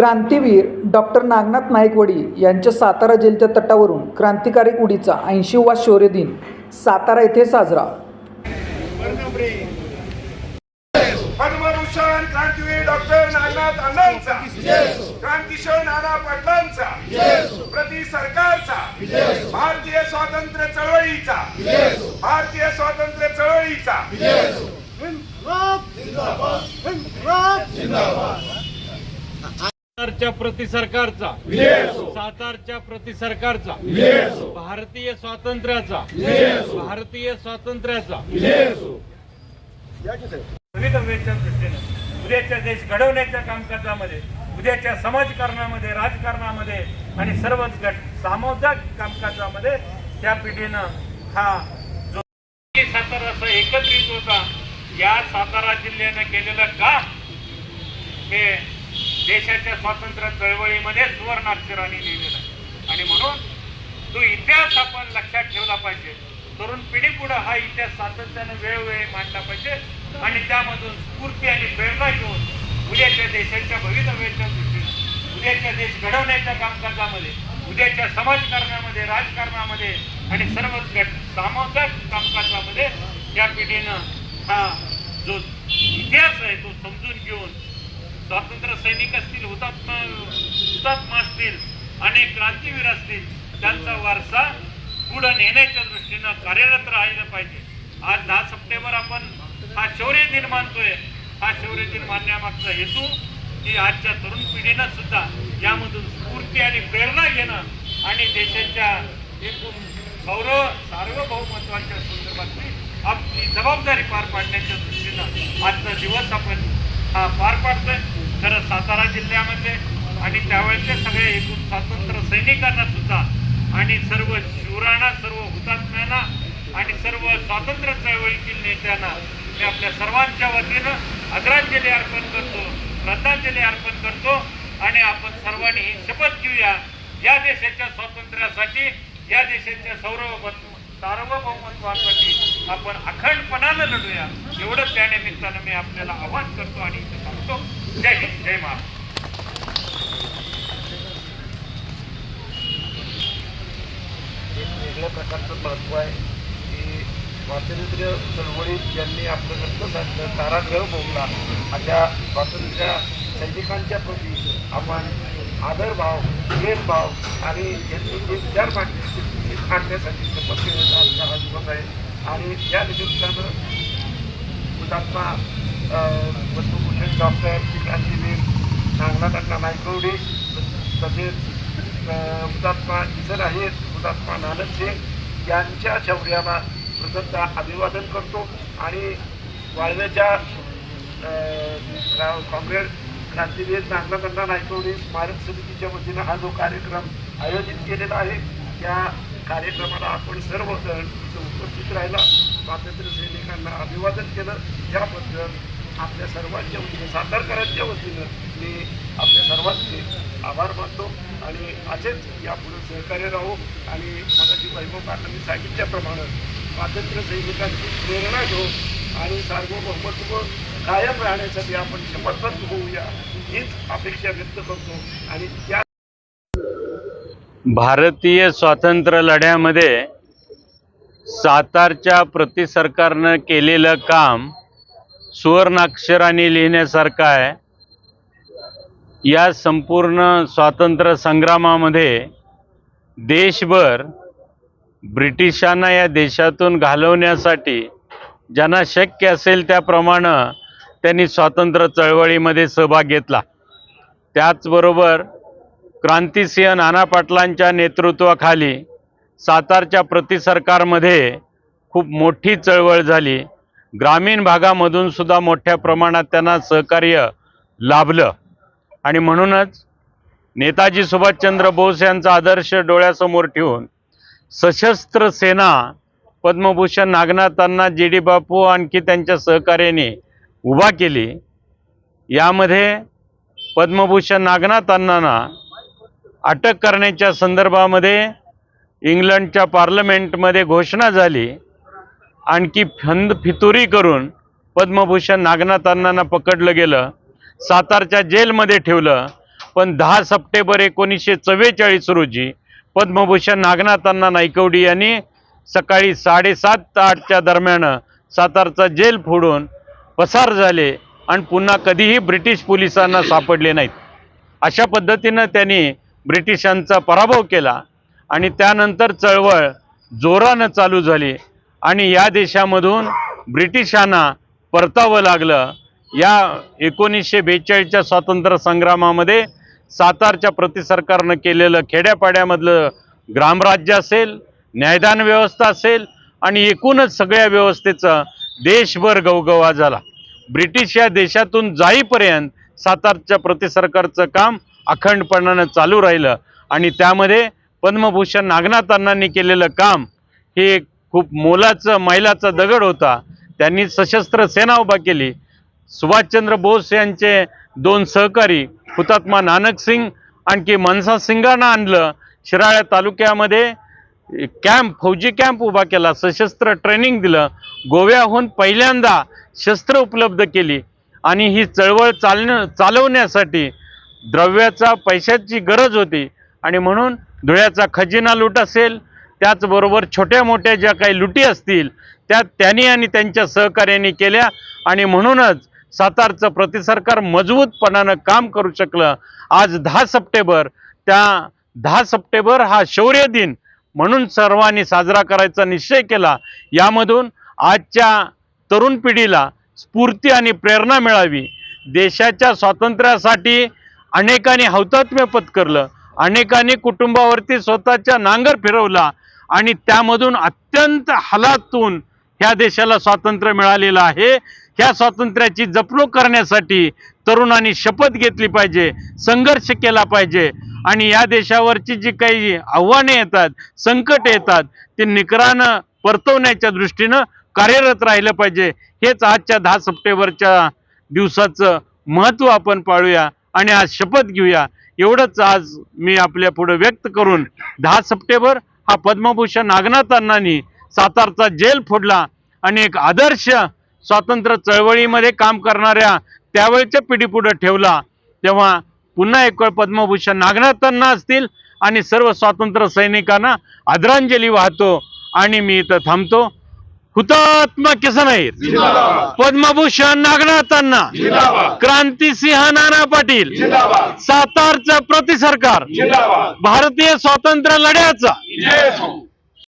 क्रांतीवीर doctor Nagnath Naikwadi यांच्या सातारा जेलच्या तटावरून क्रांतिकारी उडीचा ऐंशीवा शौर्य दिन सातारा येथे साजरा. पद्मभूषण क्रांतीवीर डॉक्टर नागनाथ अण्णांचा क्रांतिशोर नाना पाटलांचा. प्रति सरकारचा. भारतीय स्वातंत्र्य चळवळीचा. भारतीय स्वातंत्र्य चळवळीचा. सातारच्या प्रति सरकारचा. सातारच्या प्रति सरकारचा. भारतीय स्वातंत्र्याचा. भारतीय स्वातंत्र्याचा. भवितव्याच्या दृष्टीने उद्याच्या देश घडवण्याच्या कामकाजामध्ये उद्याच्या समाजकारणामध्ये राजकारणामध्ये आणि सर्वच गट सामुदायिक कामकाजामध्ये त्या पिढीनं हा जो सातारा असं एकत्रित होता या सातारा जिल्ह्यानं केलेलं काम हे देशाच्या स्वातंत्र्य चळवळीमध्ये सुवर्णाक्षराने लिहिलेलं आहे. आणि म्हणून तो इतिहास आपण लक्षात ठेवला पाहिजे. तरुण पिढी पुढे हा इतिहास सातत्यानं वेळोवेळी मांडला पाहिजे. आणि त्यामधून स्फूर्ती आणि प्रेरणा घेऊन उद्याच्या देशाच्या भवितव्याच्या दृष्टीनं उद्याच्या देश घडवण्याच्या कामकाजामध्ये उद्याच्या समाजकारणामध्ये राजकारणामध्ये आणि सर्वच गट सामाजिक कामकाजामध्ये या पिढीनं हा जो इतिहास आहे तो समजून घेऊन सैनिक असतील हुतात्मा हुतात्मा असतील अनेक क्रांतीवीर असतील त्यांचा वारसा पुढे नेण्याच्या दृष्टीनं कार्यरत राहिलं पाहिजे. आज दहा सप्टेंबर आपण हा शौर्य दिन मानतोय. हा शौर्य दिन मानण्यामागचा हेतू की आजच्या तरुण पिढीनं सुद्धा यामधून स्फूर्ती आणि प्रेरणा घेणं आणि देशाच्या एकूण गौरव सार्वभौमत्वाच्या संदर्भातली आपली जबाबदारी पार पाडण्याच्या दृष्टीनं आजचा दिवस आपण हा पार पाडतोय खरं सातारा जिल्ह्यामध्ये आणि त्यावेळेचे सगळे एकूण स्वातंत्र्य सैनिकांना सुद्धा आणि सर्व शूरांना सर्व हुतात्म्यांना आणि सर्व स्वातंत्र्य चळवळीतील नेत्यांना मी आपल्या सर्वांच्या वतीनं आदरांजली अर्पण करतो श्रद्धांजली अर्पण करतो आणि आपण सर्वांनी ही शपथ घेऊया या देशाच्या स्वातंत्र्यासाठी या देशाच्या सौरव सार्वभौमत्वासाठी आपण अखंडपणानं लढूया. एवढं त्या निमित्तानं मी आपल्याला आवाहन करतो आणि इथं सांगतो जय हिंद जय महाराष्ट्र एक वेगळ्या प्रकारचं महत्त्व आहे की स्वातंत्र्य चळवळीत ज्यांनी आपलं रक्त साधलं कारागृह भोगला अशा स्वातंत्र्य सैनिकांच्या प्रती आपण आदरभाव प्रेमभाव आणि यांनी जे विचार मांडले ते मांडण्यासाठी शपथ हा दिवस आहे. आणि या निमित्तानं हुतात्मा वस्तुभूषण डॉक्टर क्रांतीवीर नागनाथांना नायकवडे तसेच हुतात्मा इतर आहेत हुतात्मा नानक सिंग यांच्या शौर्याला प्रथमतः अभिवादन करतो आणि वाळव्याच्या अ, काँग्रेस क्रांतीवीर नागनाथांना नायकवडे स्मारक समितीच्या वतीनं हा जो कार्यक्रम आयोजित केलेला आहे त्या कार्यक्रमाला आपण सर्वजण इथं उपस्थित राहिला. स्वातंत्र्य सैनिकांना अभिवादन केलं. त्याबद्दल आपल्या सर्वांच्या वतीनं सातारकरांच्या वतीनं मी आपल्या सर्वांचे आभार मानतो आणि असेच यापुढे सहकार्य राहू. आणि मगाशी वैभव मी सांगितल्याप्रमाणे स्वातंत्र्य सैनिकांची प्रेरणा घेऊ आणि सार्वभौमत्व कायम राहण्यासाठी आपण शपथबद्ध होऊया हीच अपेक्षा व्यक्त करतो. आणि त्या भारतीय स्वातंत्र्य लढ्यामध्ये सातारच्या प्रति सरकारनं केलेलं काम सुवर्णाक्षराने लिहिण्यासारखं आहे. या संपूर्ण स्वातंत्र्य संग्रामामध्ये देशभर ब्रिटिशांना या देशातून घालवण्यासाठी ज्यांना शक्य असेल त्याप्रमाणे त्यांनी स्वातंत्र्य चळवळीमध्ये सहभाग घेतला. त्याचबरोबर क्रांतिसिंह नाना पाटलांच्या नेतृत्वाखाली सातारच्या प्रति सरकारमध्ये खूप मोठी चळवळ झाली. ग्रामीण भागामधून सुद्धा मोठ्या प्रमाणात त्यांना सहकार्य लाभलं. आणि म्हणूनच नेताजी सुभाषचंद्र बोस यांचा आदर्श डोळ्यासमोर ठेवून सशस्त्र सेना पद्मभूषण नागनाथांना जी डी बापू आणखी त्यांच्या सहकार्याने उभा केली. यामध्ये पद्मभूषण नागनाथांना अटक करण्याच्या संदर्भामध्ये इंग्लंडच्या पार्लमेंटमध्ये घोषणा झाली. आणखी फंद फितुरी करून पद्मभूषण नागनाथांना पकडलं गेलं. सातारच्या जेलमध्ये ठेवलं. पण दहा सप्टेंबर एकोणीसशे चव्वेचाळीस रोजी पद्मभूषण नागनाथांना नायकवडी यांनी सकाळी साडेसात आठच्या दरम्यान सातारचा जेल फोडून पसार झाले आणि पुन्हा कधीही ब्रिटिश पोलिसांना सापडले नाहीत. अशा पद्धतीनं त्यांनी ब्रिटिशांचा पराभव केला आणि त्यानंतर चळवळ जोरानं चालू झाली आणि या देशामधून ब्रिटिशांना परतावं लागलं. या एकोणीसशे बेचाळीसच्या स्वातंत्र्य संग्रामामध्ये सातारच्या प्रतिसरकारनं केलेलं खेड्यापाड्यामधलं ग्रामराज्य असेल न्यायदान व्यवस्था असेल आणि एकूणच सगळ्या व्यवस्थेचा देशभर गवगवा झाला. ब्रिटिश या देशातून जाईपर्यंत सातारच्या प्रतिसरकारचं काम अखंडपणानं चालू राहिलं. आणि त्यामध्ये पद्मभूषण नागनाथ केलेलं काम हे एक खूप मोलाचं मैलाचा दगड होता. त्यांनी सशस्त्र सेना उभा केली. सुभाषचंद्र बोस यांचे दोन सहकारी हुतात्मा नानक सिंग आणखी मनसा सिंगांना आणलं. शिराळ्या तालुक्यामध्ये कॅम्प फौजी कॅम्प उभा केला. सशस्त्र ट्रेनिंग दिलं. गोव्याहून पहिल्यांदा शस्त्र उपलब्ध केली. आणि ही चळवळ चालण्या चालवण्यासाठी द्रव्याचा पैशाची गरज होती. आणि म्हणून धुळ्याचा खजिना लूट असेल त्याचबरोबर छोट्या मोठ्या ज्या काही लुटी असतील त्या त्यांनी आणि त्यांच्या सहकार्याने केल्या. आणि म्हणूनच सातारचं प्रतिसरकार मजबूतपणानं काम करू शकलं. आज दहा सप्टेंबर त्या दहा सप्टेंबर हा शौर्य दिन म्हणून सर्वांनी साजरा करायचा निश्चय केला. यामधून आजच्या तरुण पिढीला स्फूर्ती आणि प्रेरणा मिळावी. देशाच्या स्वातंत्र्यासाठी अनेकांनी हौतात्म्य पत्करलं अनेकांनी कुटुंबावरती स्वतःच्या नांगर फिरवला आणि त्यामधून अत्यंत हालातून ह्या देशाला स्वातंत्र्य मिळालेलं आहे. ह्या स्वातंत्र्याची जपणूक करण्यासाठी तरुणांनी शपथ घेतली पाहिजे संघर्ष केला पाहिजे आणि या देशावरची जी काही आव्हाने येतात संकट येतात ते निकरानं परतवण्याच्या दृष्टीनं कार्यरत राहिलं पाहिजे. हेच आजच्या दहा सप्टेंबरच्या दिवसाचं महत्त्व आपण पाळूया. आणि आज शपथ घेऊया. एवढंच आज मी आपल्या पुढे व्यक्त करून दहा सप्टेंबर हा पद्मभूषण नागनाथ अण्णांनी सातारचा जेल फोडला. आणि एक आदर्श स्वातंत्र्य चळवळीमध्ये काम करणाऱ्या त्यावेळच्या पिढीपुढं ठेवला. तेव्हा पुन्हा एक वेळ पद्मभूषण नागनाथांना असतील आणि सर्व स्वातंत्र्य सैनिकांना आदरांजली वाहतो. आणि मी इथं थांबतो. हुतात्मा किसनाईर पद्मभूषण नागनाथांना क्रांतिसिंह नाना पाटील सातारचं प्रतिसरकार भारतीय स्वातंत्र्य लढ्याचा